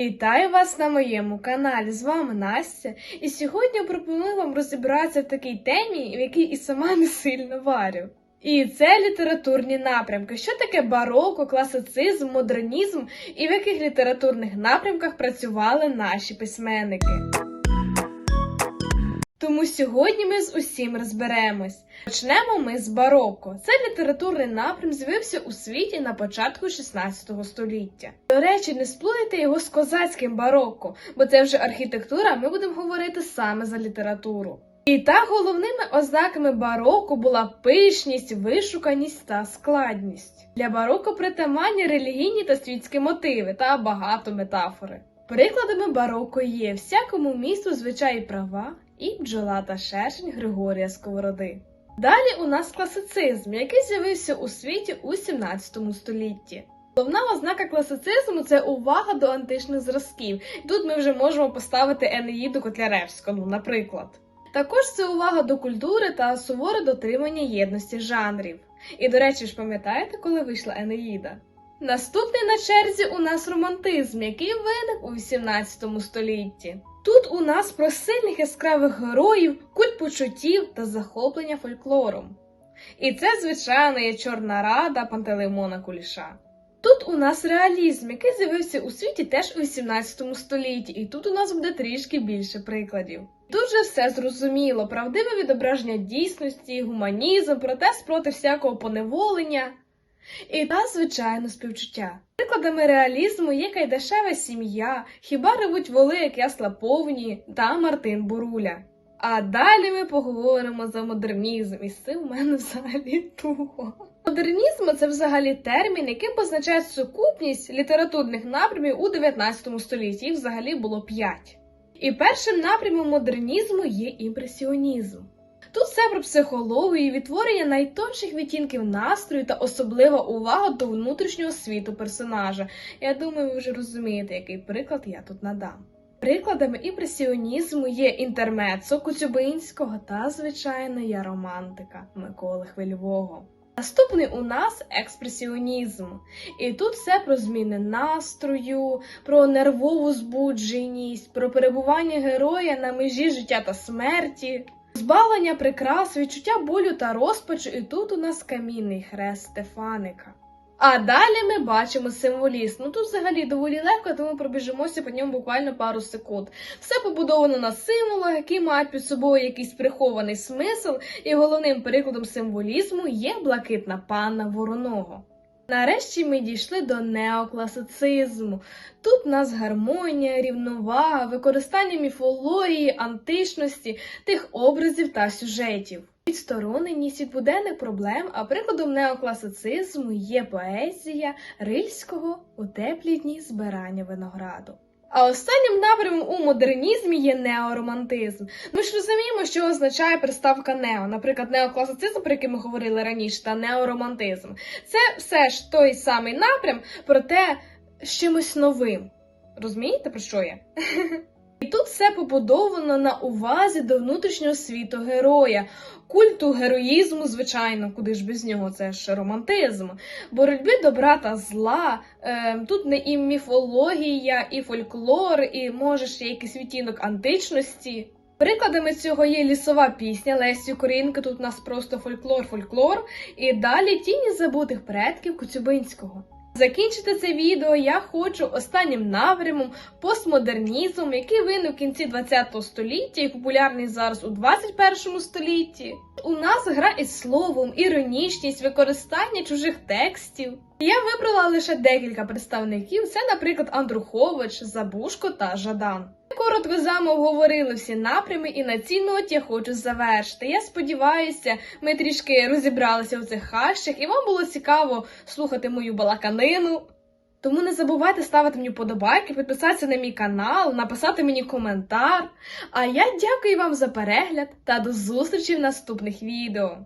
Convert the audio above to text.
Вітаю вас на моєму каналі. З вами Настя. І сьогодні пропоную вам розібратися в такій темі, в якій і сама не сильно варю. І це літературні напрямки. Що таке бароко, класицизм, модернізм і в яких літературних напрямках працювали наші письменники. Тому сьогодні ми з усім розберемось. Почнемо ми з бароко. Це літературний напрям з'явився у світі на початку 16 століття. До речі, не сплутайте його з козацьким бароко, бо це вже архітектура, ми будемо говорити саме за літературу. І так головними ознаками бароко була пишність, вишуканість та складність. Для бароко притаманні релігійні та світські мотиви та багато метафори. Прикладами бароко є всякому місту звичаї права і бджола та шершень Григорія Сковороди. Далі у нас класицизм, який з'явився у світі у 17 столітті. Головна ознака класицизму це увага до античних зразків. Тут ми вже можемо поставити Енеїду Котляревському, наприклад. Також це увага до культури та суворе дотримання єдності жанрів. І, до речі, ж пам'ятаєте, коли вийшла Енеїда? Наступний на черзі у нас романтизм, який виник у 18 столітті. Тут у нас про сильних яскравих героїв, культ почуттів та захоплення фольклором. І це, звичайно, є Чорна Рада Пантелеймона Куліша. Тут у нас реалізм, який з'явився у світі теж у 18 столітті, і тут у нас буде трішки більше прикладів. Тут же все зрозуміло, правдиве відображення дійсності, гуманізм, протест проти всякого поневолення. І та, звичайно, співчуття. Прикладами реалізму є Кайдашева сім'я, хіба ревуть воли, як ясла повні, та Мартин Буруля. А далі ми поговоримо за модернізм, і з цим у мене взагалі туго. Модернізм це взагалі термін, яким позначає сукупність літературних напрямів у 19 столітті. Їх взагалі було п'ять. І першим напрямом модернізму є імпресіонізм. Тут все про психологію, відтворення найтонших відтінків настрою та особлива увага до внутрішнього світу персонажа. Я думаю, ви вже розумієте, який приклад я тут надам. Прикладами імпресіонізму є інтермецо Куцюбинського та, звичайно, є романтика Миколи Хвильового. Наступний у нас експресіонізм. І тут все про зміни настрою, про нервову збудженість, про перебування героя на межі життя та смерті, збавлення прикрас, відчуття болю та розпачу, і тут у нас камінний хрест Стефаника. А далі ми бачимо символізм. Ну тут взагалі доволі легко, тому пробіжимося по ньому буквально пару секунд. Все побудовано на символах, які мають під собою якийсь прихований смисл, і головним прикладом символізму є блакитна панна вороного. Нарешті ми дійшли до неокласицизму. Тут у нас гармонія, рівновага, використання міфології, античності, тих образів та сюжетів. Відстороненість від буденних проблем, а прикладом неокласицизму є поезія Рильського у теплі дні збирання винограду. А останнім напрямом у модернізмі є неоромантизм. Ми ж розуміємо, що означає приставка нео, наприклад, неокласицизм, про який ми говорили раніше, та неоромантизм. Це все ж той самий напрям, проте з чимось новим. Розумієте, про що я? І тут все побудовано на увазі до внутрішнього світу героя, культу героїзму, звичайно, куди ж без нього це ж романтизм, боротьби добра та зла. Е, тут не і міфологія, і фольклор, і може ще якийсь відтінок античності. Прикладами цього є лісова пісня Лесі Українки, тут у нас просто фольклор-фольклор, і далі тіні забутих предків Коцюбинського. Закінчити це відео я хочу останнім напрямом постмодернізмом, який виник в кінці 20 століття і популярний зараз у 21 столітті. У нас гра із словом, іронічність, використання чужих текстів. Я вибрала лише декілька представників. Це, наприклад, Андрухович, Забушко та Жадан. Коротко з вами обговорили всі напрями, і на цій ноті я хочу завершити. Я сподіваюся, ми трішки розібралися у цих хащах, і вам було цікаво слухати мою балаканину. Тому не забувайте ставити мені вподобайки, підписатися на мій канал, написати мені коментар. А я дякую вам за перегляд та до зустрічі в наступних відео.